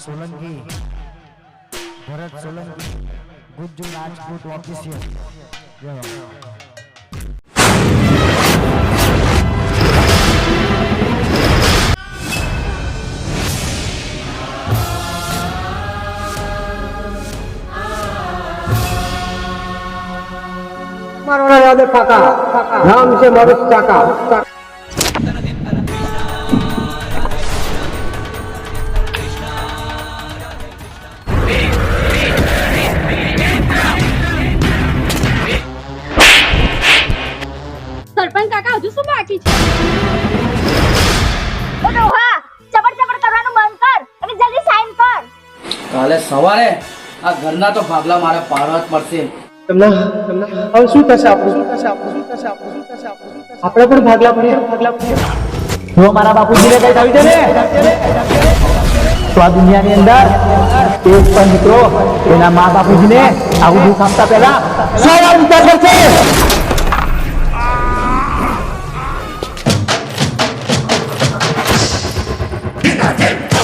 Solanki. Bharat Solanki. Gujju Rajput official मारवाना याद है। फाका राम से मरुत चाका કાકા હજુ શું બાકી છે ઓ ડોહા ચપડ ચપડ કરવાનું બંધ કર અને જલ્દી સાઈન કર કાલે આ ઘરના તો ભાગલા મારે પાડવા જ પડશે. હવે શું થશે આપણું? શું થશે આપણું? શું થશે આપણું? શું થશે આપણું? આપણે પણ ભાગલા પડીએ ભાગલા પડીએ જો મારા બાપુજીને કઈ આવી છે ને? તો આ દુનિયાની અંદર એક પણ મિત્રો એના મા બાપુજીને આવું દુઃખ આપતા પહેલા સો વાર વિચાર કરશે. 叫び